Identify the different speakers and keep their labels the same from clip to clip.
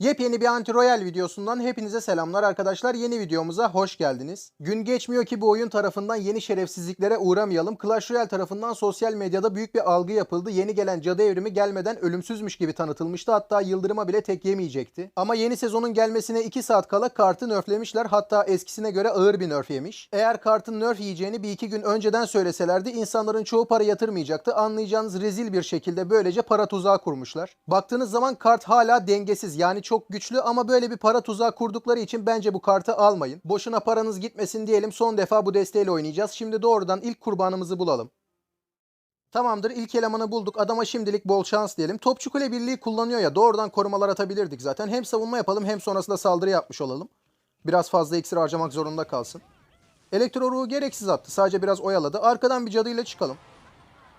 Speaker 1: Yepyeni bir anti-royal videosundan hepinize selamlar arkadaşlar. Yeni videomuza hoş geldiniz. Gün geçmiyor ki bu oyun tarafından yeni şerefsizliklere uğramayalım. Clash Royale tarafından sosyal medyada büyük bir algı yapıldı. Yeni gelen cadı evrimi gelmeden ölümsüzmüş gibi tanıtılmıştı. Hatta yıldırıma bile tek yemeyecekti. Ama yeni sezonun gelmesine 2 saat kala kartı nerflemişler. Hatta eskisine göre ağır bir nerf yemiş. Eğer kartın nerf yiyeceğini bir iki gün önceden söyleselerdi insanların çoğu para yatırmayacaktı. Anlayacağınız rezil bir şekilde böylece para tuzağı kurmuşlar. Baktığınız zaman kart hala dengesiz. Yani çok güçlü ama böyle bir para tuzağı kurdukları için bence bu kartı almayın. Boşuna paranız gitmesin diyelim. Son defa bu desteğiyle oynayacağız. Şimdi doğrudan ilk kurbanımızı bulalım. Tamamdır ilk elemanı bulduk. Adama şimdilik bol şans diyelim. Topçu Kule Birliği kullanıyor ya doğrudan korumalar atabilirdik zaten. Hem savunma yapalım hem sonrasında saldırı yapmış olalım. Biraz fazla iksir harcamak zorunda kalsın. Elektro ruhu gereksiz attı. Sadece biraz oyaladı. Arkadan bir cadıyla çıkalım.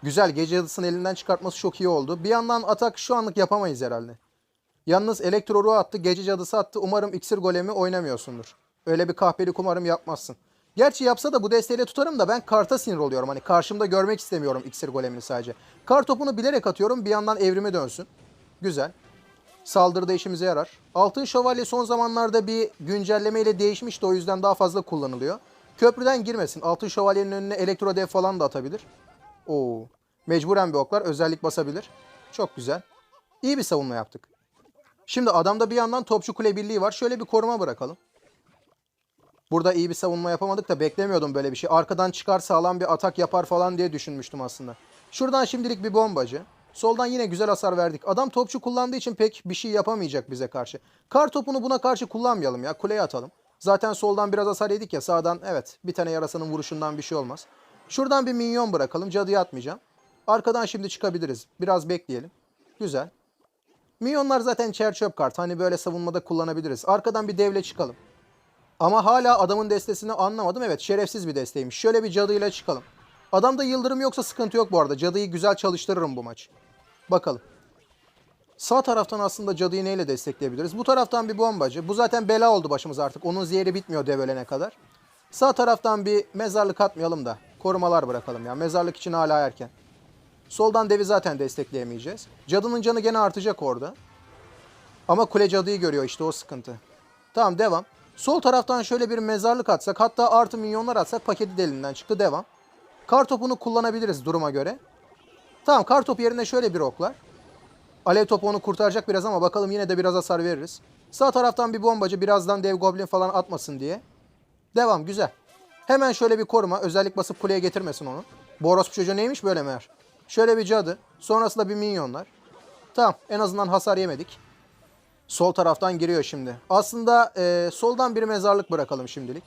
Speaker 1: Güzel gece cadısını elinden çıkartması çok iyi oldu. Bir yandan atak şu anlık yapamayız herhalde. Yalnız elektro ruhu attı, gece cadısı attı. Umarım iksir golemi oynamıyorsundur. Öyle bir kahpelik umarım yapmazsın. Gerçi yapsa da bu desteğiyle tutarım da ben karta sinir oluyorum. Hani karşımda görmek istemiyorum iksir golemini sadece. Kar topunu bilerek atıyorum bir yandan evrimi dönsün. Güzel. Saldırıda işimize yarar. Altın şövalye son zamanlarda bir güncellemeyle değişmişti o yüzden daha fazla kullanılıyor. Köprüden girmesin. Altın şövalyenin önüne elektro dev falan da atabilir. Oo. Mecburen bir oklar özellik basabilir. Çok güzel. İyi bir savunma yaptık. Şimdi adamda bir yandan topçu kule birliği var. Şöyle bir koruma bırakalım. Burada iyi bir savunma yapamadık da beklemiyordum böyle bir şey. Arkadan çıkar sağlam bir atak yapar falan diye düşünmüştüm aslında. Şuradan şimdilik bir bombacı. Soldan yine güzel hasar verdik. Adam topçu kullandığı için pek bir şey yapamayacak bize karşı. Kar topunu buna karşı kullanmayalım ya. Kuleye atalım. Zaten soldan biraz hasar yedik ya sağdan evet bir tane yarasının vuruşundan bir şey olmaz. Şuradan bir minyon bırakalım. Cadıya atmayacağım. Arkadan şimdi çıkabiliriz. Biraz bekleyelim. Güzel. Minyonlar zaten çer çöp kart. Hani böyle savunmada kullanabiliriz. Arkadan bir devle çıkalım. Ama hala adamın destesini anlamadım. Evet şerefsiz bir desteymiş. Şöyle bir cadıyla çıkalım. Adamda yıldırım yoksa sıkıntı yok bu arada. Cadıyı güzel çalıştırırım bu maç. Bakalım. Sağ taraftan aslında cadıyı neyle destekleyebiliriz? Bu taraftan bir bombacı. Bu zaten bela oldu başımıza artık. Onun zehri bitmiyor dev ölene kadar. Sağ taraftan bir mezarlık atmayalım da. Korumalar bırakalım ya. Mezarlık için hala erken. Soldan devi zaten destekleyemeyeceğiz. Cadının canı gene artacak orada. Ama kule cadıyı görüyor işte o sıkıntı. Tamam devam. Sol taraftan şöyle bir mezarlık atsak hatta artı milyonlar atsak paketi de elinden çıktı devam. Kar topunu kullanabiliriz duruma göre. Tamam kar topu yerine şöyle bir oklar. Alev topu onu kurtaracak biraz ama bakalım yine de biraz hasar veririz. Sağ taraftan bir bombacı birazdan dev goblin falan atmasın diye. Devam güzel. Hemen şöyle bir koruma. Özellik basıp kuleye getirmesin onu. Boros çocuğu neymiş böyle meğer. Şöyle bir cadı. Sonrasında bir minyonlar. Tamam en azından hasar yemedik. Sol taraftan giriyor şimdi. Aslında e, soldan bir mezarlık bırakalım şimdilik.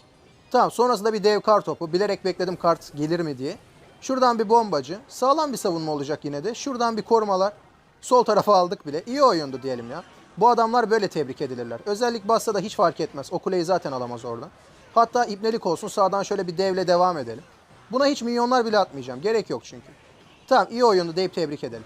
Speaker 1: Tamam sonrasında bir dev kar topu. Bilerek bekledim kart gelir mi diye. Şuradan bir bombacı. Sağlam bir savunma olacak yine de. Şuradan bir korumalar. Sol tarafa aldık bile. İyi oyundu diyelim ya. Bu adamlar böyle tebrik edilirler. Özellik bassa da hiç fark etmez. O kuleyi zaten alamaz oradan. Hatta ipnelik olsun sağdan şöyle bir devle devam edelim. Buna hiç milyonlar bile atmayacağım. Gerek yok çünkü. Tamam iyi oyundu deyip tebrik edelim.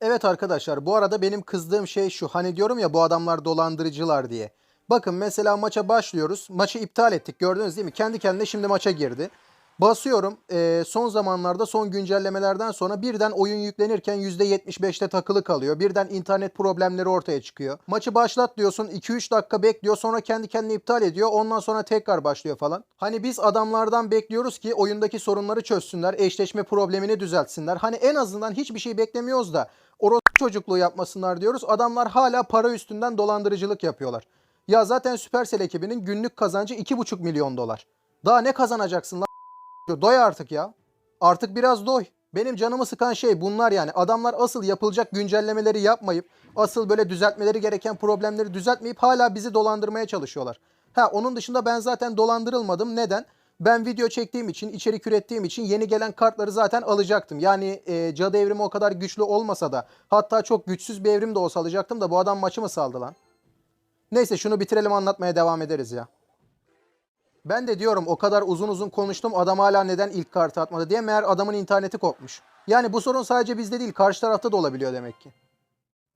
Speaker 1: Evet arkadaşlar bu arada benim kızdığım şey şu. Hani diyorum ya bu adamlar dolandırıcılar diye. Bakın mesela maça başlıyoruz. Maçı iptal ettik gördünüz değil mi? Kendi kendine şimdi maça girdi. Basıyorum. Ee, son zamanlarda son güncellemelerden sonra birden oyun yüklenirken %75'te takılı kalıyor. Birden internet problemleri ortaya çıkıyor. Maçı başlat diyorsun 2-3 dakika bekliyor sonra kendi kendine iptal ediyor. Ondan sonra tekrar başlıyor falan. Hani biz adamlardan bekliyoruz ki oyundaki sorunları çözsünler. Eşleşme problemini düzeltsinler. Hani en azından hiçbir şey beklemiyoruz da orospu çocukluğu yapmasınlar diyoruz. Adamlar hala para üstünden dolandırıcılık yapıyorlar. Ya zaten Supercell ekibinin günlük kazancı 2,5 milyon dolar. Daha ne kazanacaksın lan? Doy artık ya. Artık biraz doy. Benim canımı sıkan şey bunlar yani. Adamlar asıl yapılacak güncellemeleri yapmayıp, asıl böyle düzeltmeleri gereken problemleri düzeltmeyip hala bizi dolandırmaya çalışıyorlar. Ha onun dışında ben zaten dolandırılmadım. Neden? Ben video çektiğim için, içerik ürettiğim için yeni gelen kartları zaten alacaktım. Yani e, cadı evrimi o kadar güçlü olmasa da hatta çok güçsüz bir evrim de olsa alacaktım da bu adam maçı mı saldı lan? Neyse şunu bitirelim anlatmaya devam ederiz ya. Ben de diyorum o kadar uzun uzun konuştum adam hala neden ilk kartı atmadı diye meğer adamın interneti kopmuş. Yani bu sorun sadece bizde değil karşı tarafta da olabiliyor demek ki.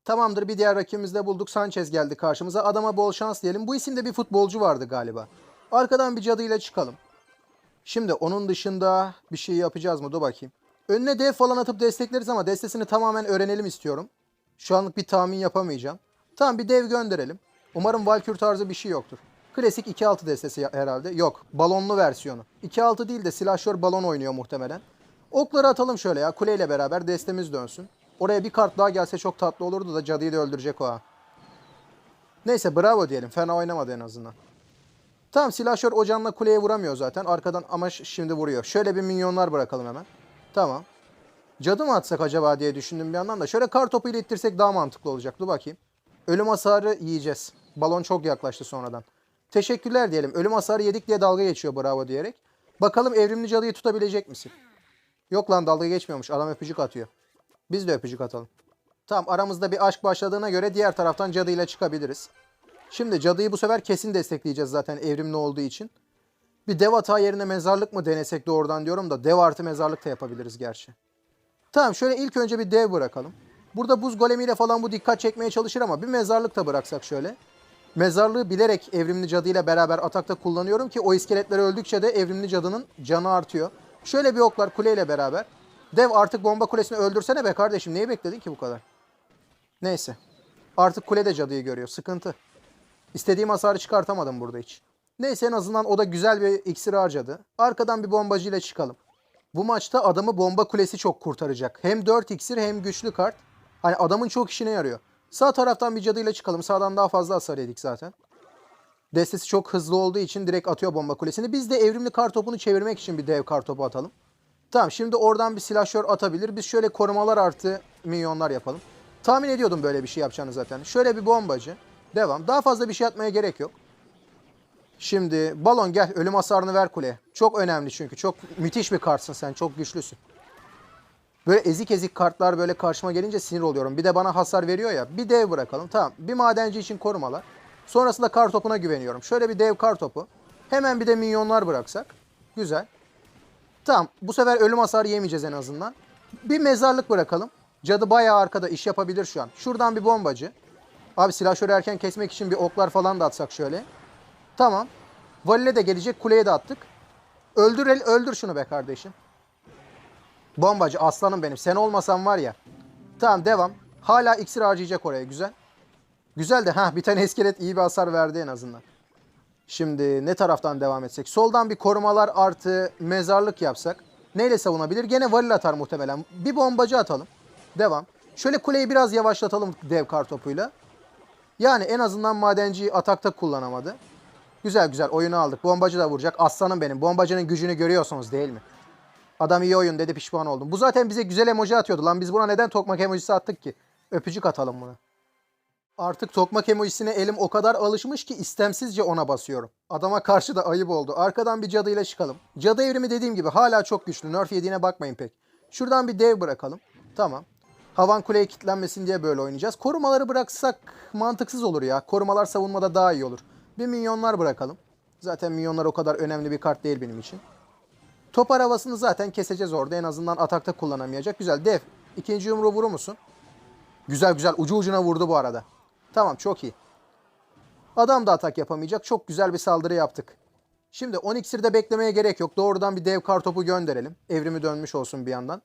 Speaker 1: Tamamdır bir diğer rakibimizi de bulduk. Sanchez geldi karşımıza. Adama bol şans diyelim. Bu isimde bir futbolcu vardı galiba. Arkadan bir cadıyla çıkalım. Şimdi onun dışında bir şey yapacağız mı? Dur bakayım. Önüne dev falan atıp destekleriz ama destesini tamamen öğrenelim istiyorum. Şu anlık bir tahmin yapamayacağım. Tamam bir dev gönderelim. Umarım Valkür tarzı bir şey yoktur. Klasik 2.6 destesi herhalde. Yok. Balonlu versiyonu. 2.6 değil de silahşör balon oynuyor muhtemelen. Okları atalım şöyle ya. Kuleyle beraber destemiz dönsün. Oraya bir kart daha gelse çok tatlı olurdu da cadıyı da öldürecek o ha. Neyse bravo diyelim. Fena oynamadı en azından. Tamam silahşör ocağınla kuleye vuramıyor zaten. Arkadan ama şimdi vuruyor. Şöyle bir minyonlar bırakalım hemen. Tamam. Cadı mı atsak acaba diye düşündüm bir yandan da. Şöyle kar topu ile ittirsek daha mantıklı olacak. Dur bakayım. Ölüm hasarı yiyeceğiz. Balon çok yaklaştı sonradan. Teşekkürler diyelim. Ölüm hasarı yedik diye dalga geçiyor bravo diyerek. Bakalım evrimli cadıyı tutabilecek misin? Yok lan dalga geçmiyormuş. Adam öpücük atıyor. Biz de öpücük atalım. Tamam aramızda bir aşk başladığına göre diğer taraftan cadıyla çıkabiliriz. Şimdi cadıyı bu sefer kesin destekleyeceğiz zaten evrimli olduğu için. Bir dev hata yerine mezarlık mı denesek doğrudan diyorum da dev artı mezarlık da yapabiliriz gerçi. Tamam şöyle ilk önce bir dev bırakalım. Burada buz golemiyle falan bu dikkat çekmeye çalışır ama bir mezarlık da bıraksak şöyle. Mezarlığı bilerek evrimli cadıyla beraber atakta kullanıyorum ki o iskeletler öldükçe de evrimli cadının canı artıyor. Şöyle bir oklar kuleyle beraber. Dev artık bomba kulesini öldürsene be kardeşim. Neyi bekledin ki bu kadar? Neyse. Artık kule de cadıyı görüyor. Sıkıntı. İstediğim hasarı çıkartamadım burada hiç. Neyse en azından o da güzel bir iksir harcadı. Arkadan bir bombacıyla çıkalım. Bu maçta adamı bomba kulesi çok kurtaracak. Hem 4 iksir hem güçlü kart. Hani adamın çok işine yarıyor. Sağ taraftan bir cadıyla çıkalım. Sağdan daha fazla hasar yedik zaten. Destesi çok hızlı olduğu için direkt atıyor bomba kulesini. Biz de evrimli kar topunu çevirmek için bir dev kar topu atalım. Tamam şimdi oradan bir silahşör atabilir. Biz şöyle korumalar artı minyonlar yapalım. Tahmin ediyordum böyle bir şey yapacağını zaten. Şöyle bir bombacı. Devam. Daha fazla bir şey atmaya gerek yok. Şimdi balon gel ölüm hasarını ver kuleye. Çok önemli çünkü. Çok müthiş bir kartsın sen. Çok güçlüsün. Böyle ezik ezik kartlar böyle karşıma gelince sinir oluyorum. Bir de bana hasar veriyor ya. Bir dev bırakalım. Tamam. Bir madenci için korumalar. Sonrasında kar topuna güveniyorum. Şöyle bir dev kar topu. Hemen bir de minyonlar bıraksak. Güzel. Tamam. Bu sefer ölüm hasarı yemeyeceğiz en azından. Bir mezarlık bırakalım. Cadı bayağı arkada iş yapabilir şu an. Şuradan bir bombacı. Abi silahşörü erken kesmek için bir oklar falan da atsak şöyle. Tamam. Valile de gelecek. Kuleye de attık. Öldür, öldür şunu be kardeşim. Bombacı aslanım benim. Sen olmasan var ya. Tamam devam. Hala iksir harcayacak oraya. Güzel. Güzel de ha bir tane iskelet iyi bir hasar verdi en azından. Şimdi ne taraftan devam etsek? Soldan bir korumalar artı mezarlık yapsak. Neyle savunabilir? Gene varil atar muhtemelen. Bir bombacı atalım. Devam. Şöyle kuleyi biraz yavaşlatalım dev kartopuyla. Yani en azından madenciyi atakta kullanamadı. Güzel güzel oyunu aldık. Bombacı da vuracak. Aslanım benim. Bombacının gücünü görüyorsunuz değil mi? Adam iyi oyun dedi pişman oldum. Bu zaten bize güzel emoji atıyordu. Lan biz buna neden tokmak emojisi attık ki? Öpücük atalım buna. Artık tokmak emojisine elim o kadar alışmış ki istemsizce ona basıyorum. Adama karşı da ayıp oldu. Arkadan bir cadıyla çıkalım. Cadı evrimi dediğim gibi hala çok güçlü. Nerf yediğine bakmayın pek. Şuradan bir dev bırakalım. Tamam. Havan kuleye kilitlenmesin diye böyle oynayacağız. Korumaları bıraksak mantıksız olur ya. Korumalar savunmada daha iyi olur. Bir minyonlar bırakalım. Zaten minyonlar o kadar önemli bir kart değil benim için. Top arabasını zaten keseceğiz orada. En azından atakta kullanamayacak. Güzel. Dev. İkinci yumruğu vurur musun? Güzel güzel. Ucu ucuna vurdu bu arada. Tamam çok iyi. Adam da atak yapamayacak. Çok güzel bir saldırı yaptık. Şimdi 10 iksirde beklemeye gerek yok. Doğrudan bir dev kartopu gönderelim. Evrimi dönmüş olsun bir yandan.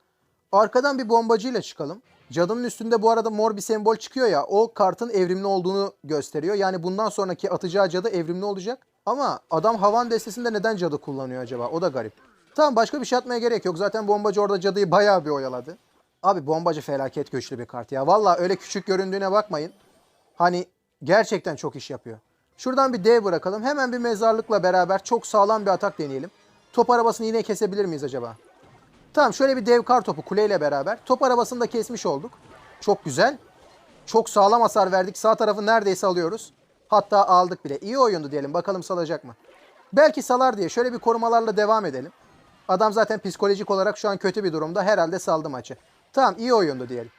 Speaker 1: Arkadan bir bombacıyla çıkalım. Cadının üstünde bu arada mor bir sembol çıkıyor ya. O kartın evrimli olduğunu gösteriyor. Yani bundan sonraki atacağı cadı evrimli olacak. Ama adam havan destesinde neden cadı kullanıyor acaba? O da garip. Tamam başka bir şey atmaya gerek yok. Zaten bombacı orada cadıyı bayağı bir oyaladı. Abi bombacı felaket güçlü bir kart ya. Valla öyle küçük göründüğüne bakmayın. Hani gerçekten çok iş yapıyor. Şuradan bir dev bırakalım. Hemen bir mezarlıkla beraber çok sağlam bir atak deneyelim. Top arabasını yine kesebilir miyiz acaba? Tamam şöyle bir dev kar topu kuleyle beraber. Top arabasını da kesmiş olduk. Çok güzel. Çok sağlam hasar verdik. Sağ tarafı neredeyse alıyoruz. Hatta aldık bile. İyi oyundu diyelim. Bakalım salacak mı? Belki salar diye şöyle bir korumalarla devam edelim. Adam zaten psikolojik olarak şu an kötü bir durumda. Herhalde saldı maçı. Tamam iyi oyundu diyelim.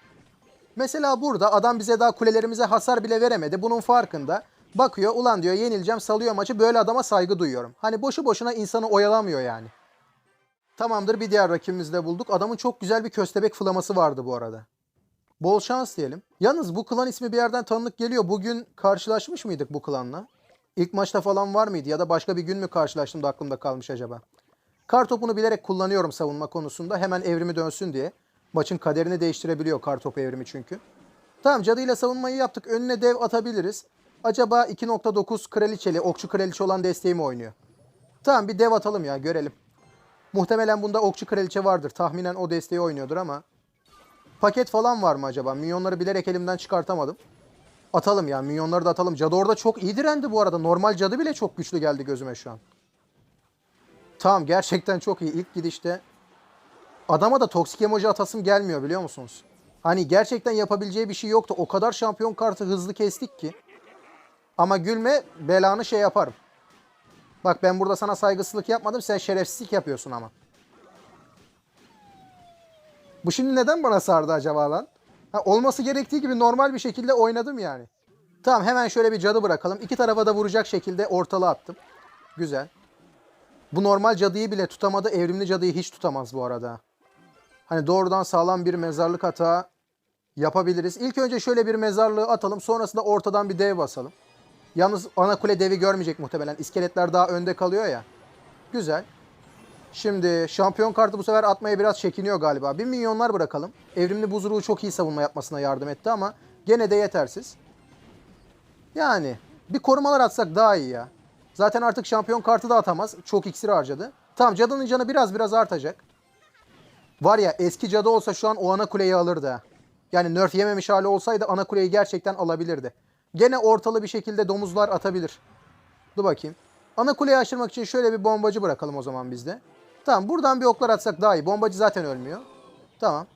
Speaker 1: Mesela burada adam bize daha kulelerimize hasar bile veremedi. Bunun farkında. Bakıyor ulan diyor yenileceğim salıyor maçı. Böyle adama saygı duyuyorum. Hani boşu boşuna insanı oyalamıyor yani. Tamamdır bir diğer rakibimizi de bulduk. Adamın çok güzel bir köstebek flaması vardı bu arada. Bol şans diyelim. Yalnız bu klan ismi bir yerden tanıdık geliyor. Bugün karşılaşmış mıydık bu klanla? İlk maçta falan var mıydı ya da başka bir gün mü karşılaştım da aklımda kalmış acaba? Kar topunu bilerek kullanıyorum savunma konusunda. Hemen evrimi dönsün diye. Maçın kaderini değiştirebiliyor kar topu evrimi çünkü. Tamam cadıyla savunmayı yaptık. Önüne dev atabiliriz. Acaba 2.9 kraliçeli, okçu kraliçe olan desteği mi oynuyor? Tamam bir dev atalım ya görelim. Muhtemelen bunda okçu kraliçe vardır. Tahminen o desteği oynuyordur ama. Paket falan var mı acaba? Minyonları bilerek elimden çıkartamadım. Atalım ya. Minyonları da atalım. Cadı orada çok iyi direndi bu arada. Normal cadı bile çok güçlü geldi gözüme şu an. Tamam gerçekten çok iyi. İlk gidişte. Adama da toksik emoji atasım gelmiyor biliyor musunuz? Hani gerçekten yapabileceği bir şey yoktu. O kadar şampiyon kartı hızlı kestik ki. Ama gülme belanı şey yaparım. Bak ben burada sana saygısızlık yapmadım. Sen şerefsizlik yapıyorsun ama. Bu şimdi neden bana sardı acaba lan? Ha, olması gerektiği gibi normal bir şekilde oynadım yani. Tamam hemen şöyle bir cadı bırakalım. İki tarafa da vuracak şekilde ortalığa attım. Güzel. Bu normal cadıyı bile tutamadı. Evrimli cadıyı hiç tutamaz bu arada. Hani doğrudan sağlam bir mezarlık hata yapabiliriz. İlk önce şöyle bir mezarlığı atalım. Sonrasında ortadan bir dev basalım. Yalnız ana kule devi görmeyecek muhtemelen. İskeletler daha önde kalıyor ya. Güzel. Şimdi şampiyon kartı bu sefer atmaya biraz çekiniyor galiba. Bir milyonlar bırakalım. Evrimli buzruğu çok iyi savunma yapmasına yardım etti ama gene de yetersiz. Yani bir korumalar atsak daha iyi ya. Zaten artık şampiyon kartı da atamaz. Çok iksir harcadı. Tamam cadının canı biraz biraz artacak. Var ya eski cadı olsa şu an o ana kuleyi alırdı. Yani nerf yememiş hali olsaydı ana kuleyi gerçekten alabilirdi. Gene ortalı bir şekilde domuzlar atabilir. Dur bakayım. Ana kuleyi aşırmak için şöyle bir bombacı bırakalım o zaman bizde. Tamam buradan bir oklar atsak daha iyi. Bombacı zaten ölmüyor. Tamam.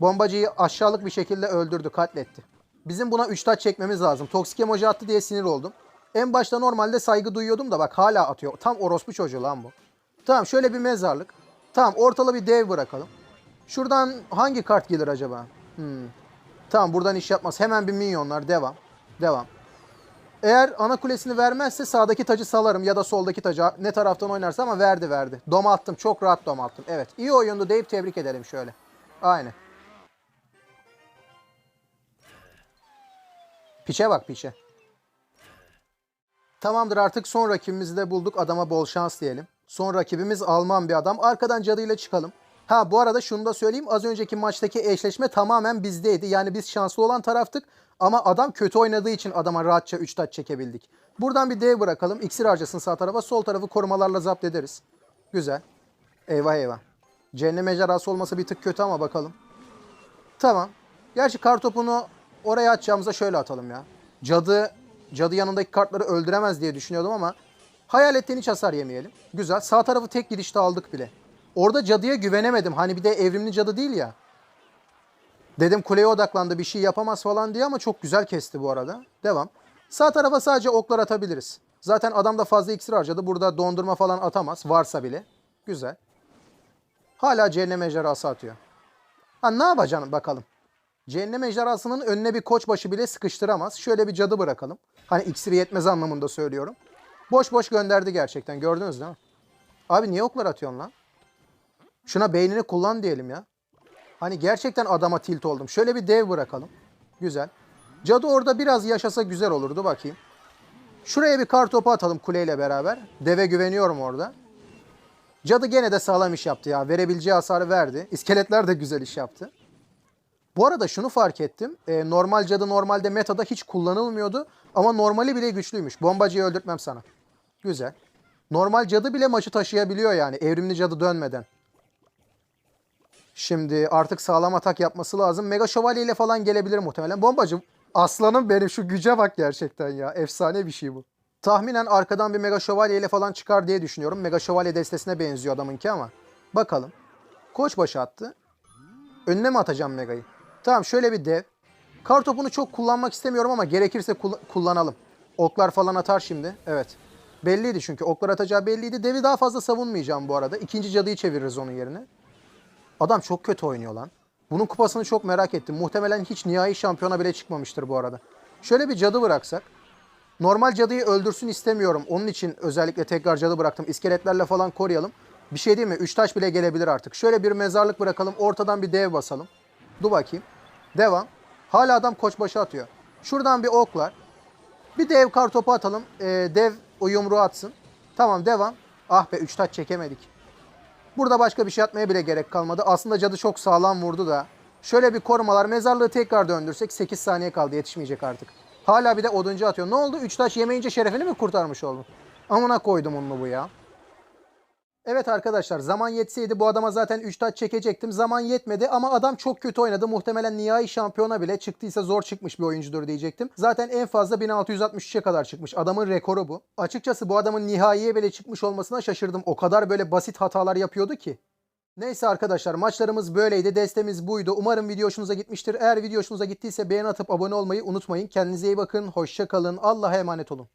Speaker 1: Bombacıyı aşağılık bir şekilde öldürdü, katletti. Bizim buna 3 taç çekmemiz lazım. Toksik emoji attı diye sinir oldum. En başta normalde saygı duyuyordum da bak hala atıyor. Tam orospu çocuğu lan bu. Tamam şöyle bir mezarlık. Tamam ortalı bir dev bırakalım. Şuradan hangi kart gelir acaba? Hmm. Tamam buradan iş yapmaz. Hemen bir minyonlar. Devam. Devam. Eğer ana kulesini vermezse sağdaki tacı salarım ya da soldaki tacı ne taraftan oynarsa ama verdi verdi. Dom attım. Çok rahat dom attım. Evet. iyi oyundu deyip tebrik edelim şöyle. Aynen. Piçe bak piçe. Tamamdır artık son rakibimizi de bulduk. Adama bol şans diyelim. Son rakibimiz Alman bir adam. Arkadan cadıyla çıkalım. Ha bu arada şunu da söyleyeyim. Az önceki maçtaki eşleşme tamamen bizdeydi. Yani biz şanslı olan taraftık. Ama adam kötü oynadığı için adama rahatça 3 taç çekebildik. Buradan bir dev bırakalım. İksir harcasın sağ tarafa. Sol tarafı korumalarla zapt ederiz. Güzel. Eyvah eyvah. Cehennem ejderhası olması bir tık kötü ama bakalım. Tamam. Gerçi kartopunu oraya atacağımıza şöyle atalım ya. Cadı cadı yanındaki kartları öldüremez diye düşünüyordum ama hayaletten hiç hasar yemeyelim. Güzel. Sağ tarafı tek gidişte aldık bile. Orada cadıya güvenemedim. Hani bir de evrimli cadı değil ya. Dedim kuleye odaklandı bir şey yapamaz falan diye ama çok güzel kesti bu arada. Devam. Sağ tarafa sadece oklar atabiliriz. Zaten adam da fazla iksir harcadı. Burada dondurma falan atamaz. Varsa bile. Güzel. Hala cehennem ejderhası atıyor. Ha ne yapacaksın bakalım. Cehennem ejderhasının önüne bir koçbaşı bile sıkıştıramaz. Şöyle bir cadı bırakalım. Hani iksiri yetmez anlamında söylüyorum. Boş boş gönderdi gerçekten. Gördünüz değil mi? Abi niye oklar atıyorsun lan? Şuna beynini kullan diyelim ya. Hani gerçekten adama tilt oldum. Şöyle bir dev bırakalım. Güzel. Cadı orada biraz yaşasa güzel olurdu bakayım. Şuraya bir kar topu atalım kuleyle beraber. Deve güveniyorum orada. Cadı gene de sağlam iş yaptı ya. Verebileceği hasarı verdi. İskeletler de güzel iş yaptı. Bu arada şunu fark ettim. Ee, normal cadı normalde metada hiç kullanılmıyordu. Ama normali bile güçlüymüş. Bombacıyı öldürtmem sana. Güzel. Normal cadı bile maçı taşıyabiliyor yani. Evrimli cadı dönmeden. Şimdi artık sağlam atak yapması lazım. Mega Şövalye ile falan gelebilir muhtemelen. Bombacı aslanım benim şu güce bak gerçekten ya. Efsane bir şey bu. Tahminen arkadan bir Mega Şövalye ile falan çıkar diye düşünüyorum. Mega Şövalye destesine benziyor adamınki ama. Bakalım. Koçbaşı attı. Önüne mi atacağım Mega'yı? Tamam şöyle bir dev. Kar topunu çok kullanmak istemiyorum ama gerekirse kul- kullanalım. Oklar falan atar şimdi. Evet. Belliydi çünkü. Oklar atacağı belliydi. Devi daha fazla savunmayacağım bu arada. İkinci cadıyı çeviririz onun yerine. Adam çok kötü oynuyor lan. Bunun kupasını çok merak ettim. Muhtemelen hiç nihai şampiyona bile çıkmamıştır bu arada. Şöyle bir cadı bıraksak. Normal cadıyı öldürsün istemiyorum. Onun için özellikle tekrar cadı bıraktım. İskeletlerle falan koruyalım. Bir şey değil mi? Üç taş bile gelebilir artık. Şöyle bir mezarlık bırakalım. Ortadan bir dev basalım. Dur bakayım. Devam. Hala adam koçbaşı atıyor. Şuradan bir oklar. Bir dev kar topu atalım. Ee, dev o yumruğu atsın. Tamam devam. Ah be 3 taç çekemedik. Burada başka bir şey atmaya bile gerek kalmadı. Aslında cadı çok sağlam vurdu da. Şöyle bir korumalar mezarlığı tekrar döndürsek 8 saniye kaldı yetişmeyecek artık. Hala bir de oduncu atıyor. Ne oldu? 3 taş yemeyince şerefini mi kurtarmış oldun? Amına koydum onu bu ya. Evet arkadaşlar zaman yetseydi bu adama zaten 3 taç çekecektim. Zaman yetmedi ama adam çok kötü oynadı. Muhtemelen nihai şampiyona bile çıktıysa zor çıkmış bir oyuncudur diyecektim. Zaten en fazla 1663'e kadar çıkmış. Adamın rekoru bu. Açıkçası bu adamın nihaiye bile çıkmış olmasına şaşırdım. O kadar böyle basit hatalar yapıyordu ki. Neyse arkadaşlar maçlarımız böyleydi. Destemiz buydu. Umarım video hoşunuza gitmiştir. Eğer video hoşunuza gittiyse beğen atıp abone olmayı unutmayın. Kendinize iyi bakın. Hoşça kalın. Allah'a emanet olun.